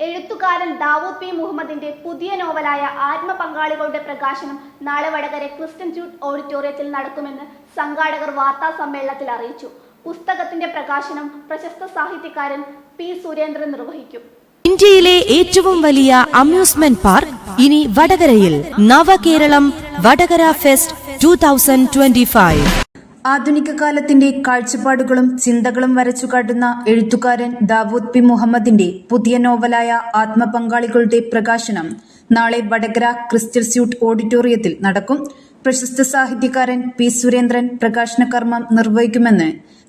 എഴുത്തുകാരൻ ദാവൂദ് പി മുഹമ്മദിന്റെ പുതിയ നോവലായ ആത്മപങ്കാളികളുടെ പ്രകാശനം നാളെ വടകര ക്രിസ്ത്യൻ ജൂട്ട് ഓഡിറ്റോറിയത്തിൽ നടക്കുമെന്ന് സംഘാടകർ വാർത്താ സമ്മേളനത്തിൽ അറിയിച്ചു. പുസ്തകത്തിന്റെ പ്രകാശനം പ്രശസ്ത സാഹിത്യകാരൻ പി സുരേന്ദ്രൻ നിർവഹിക്കും. ഇന്ത്യയിലെ ഏറ്റവും വലിയ അമ്യൂസ്മെന്റ് പാർക്ക് ഇനി വടകരയിൽ. Navakeralam Vadakara fest two thousand twenty five. ആധുനിക കാലത്തിന്റെ കാഴ്ചപ്പാടുകളും ചിന്തകളും വരച്ചുകാട്ടുന്ന എഴുത്തുകാരൻ ദാവൂദ് പി മുഹമ്മദിന്റെ പുതിയ നോവലായ ആത്മപങ്കാളികളുടെ പ്രകാശനം നാളെ വടകര ക്രിസ്റ്റൽ സ്യൂട്ട് ഓഡിറ്റോറിയത്തിൽ നടക്കും. പ്രശസ്ത സാഹിത്യകാരൻ പി സുരേന്ദ്രൻ പ്രകാശന കർമ്മം നിർവഹിക്കുമെന്ന്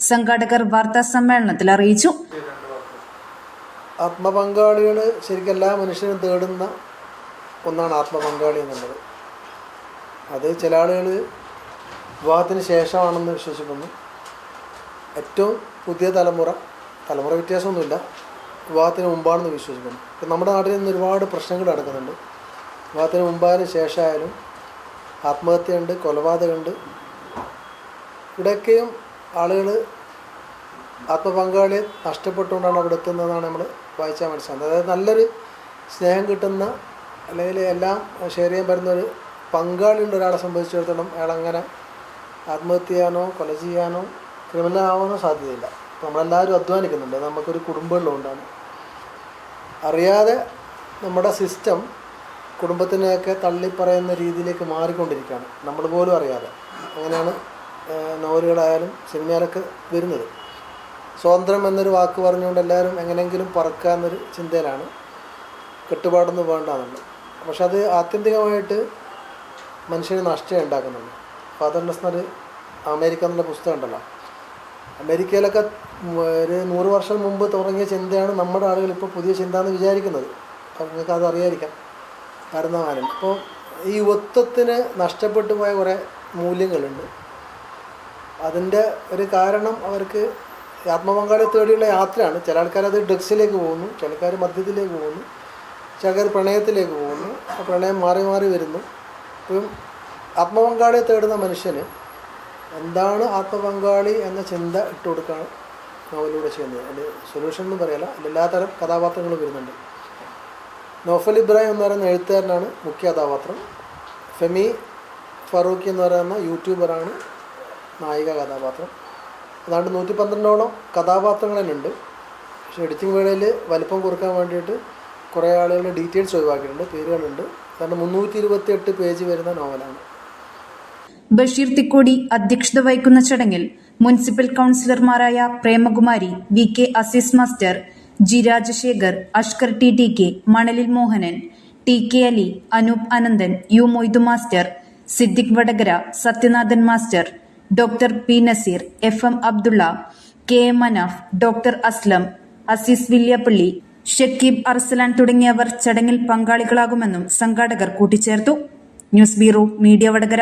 സംഘാടകർ വാർത്താ സമ്മേളനത്തിൽ അറിയിച്ചു. ആത്മപങ്കാളികൾ ശരിക്കും എല്ലാ തേടുന്ന ഒന്നാണ് ആത്മപങ്കാളി എന്നുള്ളത്. അത് ചില ആളുകൾ വിവാഹത്തിന് ശേഷമാണെന്ന് വിശ്വസിക്കുന്നു. ഏറ്റവും പുതിയ തലമുറ തലമുറ വ്യത്യാസമൊന്നുമില്ല. വിവാഹത്തിന് മുമ്പാണെന്ന് വിശ്വസിക്കുന്നു. നമ്മുടെ നാട്ടിൽ നിന്ന് ഒരുപാട് പ്രശ്നങ്ങൾ നടക്കുന്നുണ്ട്. വിവാഹത്തിന് മുമ്പായാലും ശേഷമായാലും ആത്മഹത്യയുണ്ട് കൊലപാതകമുണ്ട്. ഇവിടെയൊക്കെയും ആളുകൾ ആത്മപങ്കാളിയെ നഷ്ടപ്പെട്ടുകൊണ്ടാണ് അവിടെ എത്തുന്നതെന്നാണ് നമ്മൾ വായിച്ചാൽ മനസ്സിലാകുന്നത്. അതായത് നല്ലൊരു സ്നേഹം കിട്ടുന്ന അല്ലെങ്കിൽ എല്ലാം ഷെയർ ചെയ്യാൻ പറ്റുന്ന ഒരു പങ്കാളിയുണ്ട് ഒരാളെ സംബന്ധിച്ചിടത്തോളം അയാൾ അങ്ങനെ ആത്മഹത്യ ചെയ്യാനോ കൊല ചെയ്യാനോ ക്രിമിനൽ ആവാനോ സാധ്യതയില്ല. നമ്മളെല്ലാവരും അധ്വാനിക്കുന്നുണ്ട്. നമുക്കൊരു കുടുംബമുള്ളതുകൊണ്ടാണ്. അറിയാതെ നമ്മുടെ സിസ്റ്റം കുടുംബത്തിനെയൊക്കെ തള്ളിപ്പറയുന്ന രീതിയിലേക്ക് മാറിക്കൊണ്ടിരിക്കുകയാണ്. നമ്മൾ പോലും അറിയാതെ. അങ്ങനെയാണ് നോവലുകളായാലും സിനിമയിലൊക്കെ വരുന്നത്. സ്വാതന്ത്ര്യം എന്നൊരു വാക്ക് പറഞ്ഞുകൊണ്ട് എല്ലാവരും എങ്ങനെയെങ്കിലും പറക്കുക എന്നൊരു ചിന്തയിലാണ് കെട്ടുപാടൊന്നും വേണ്ടെന്നുള്ളത്. പക്ഷെ അത് ആത്യന്തികമായിട്ട് മനുഷ്യന് നഷ്ടമേ ഉണ്ടാക്കുന്നുള്ളൂ ഫാദർനെസ് എന്നൊരു അമേരിക്ക എന്നുള്ള പുസ്തകം ഉണ്ടല്ലോ. അമേരിക്കയിലൊക്കെ ഒരു നൂറ് വർഷം മുമ്പ് തുടങ്ങിയ ചിന്തയാണ് നമ്മുടെ ആളുകൾ ഇപ്പോൾ പുതിയ ചിന്ത എന്ന് വിചാരിക്കുന്നത്. അപ്പം നിങ്ങൾക്ക് അത് അറിയാതിരിക്കാം കാരണവാനും അപ്പോൾ ഈ യുവത്വത്തിന് നഷ്ടപ്പെട്ടു പോയ കുറേ മൂല്യങ്ങളുണ്ട്. അതിന്റെ ഒരു കാരണം അവർക്ക് ആത്മപങ്കാളിയെ തേടിയുള്ള യാത്രയാണ്. ചില ആൾക്കാർ അത് ഡ്രഗ്സിലേക്ക് പോകുന്നു ചില ആൾക്കാർ മദ്യത്തിലേക്ക് പോകുന്നു ചില ആൾക്കാർ പ്രണയത്തിലേക്ക് പോകുന്നു. ആ പ്രണയം മാറി മാറി വരുന്നു. ഇപ്പം ആത്മപങ്കാളിയെ തേടുന്ന മനുഷ്യന് എന്താണ് ആത്മപങ്കാളി എന്ന ചിന്ത ഇട്ട് കൊടുക്കാൻ നോവലിലൂടെ ചെയ്യുന്നത്? അതിന്റെ സൊല്യൂഷൻ എന്ന് പറയല എല്ലാത്തരം കഥാപാത്രങ്ങളും വരുന്നുണ്ട്. നോഫൽ ഇബ്രാഹിം എന്ന് പറയുന്ന എഴുത്തുകാരനാണ് മുഖ്യ കഥാപാത്രം. ഫെമി ഫറൂഖി എന്ന് പറയുന്ന യൂട്യൂബറാണ് നായിക കഥാപാത്രം. അതാണ്ട് നൂറ്റി പന്ത്രണ്ടോളം കഥാപാത്രങ്ങൾ തന്നെ ഉണ്ട് പക്ഷേ എഡിറ്റിംഗ് വേളയിൽ വലിപ്പം കുറയ്ക്കാൻ വേണ്ടിയിട്ട് കുറേ ആളുകളുടെ ഡീറ്റെയിൽസ് ഒഴിവാക്കിയിട്ടുണ്ട്. പേരുകളുണ്ട്. കാരണം മുന്നൂറ്റി ഇരുപത്തി എട്ട് പേജ് വരുന്ന നോവലാണ് ബഷീർ തിക്കോടി അധ്യക്ഷത വഹിക്കുന്ന ചടങ്ങിൽ municipal കൌൺസിലർമാരായ Premakumari V K Azeez master G Rajasekhar Ashkar T T K Manalil Mohanan T K Ali Anoop Ananthan U Moidu master Siddique Vadakara Sathyanathan master doctor P Nazeer F M Abdulla K M Manaf doctor Aslam Azeez Villiappally Shakeeb Arsalan തുടങ്ങിയവർ ചടങ്ങിൽ പങ്കാളികളാകുമെന്നും സംഘാടകർ കൂട്ടിച്ചേർത്തു. News bureau media Vadakara.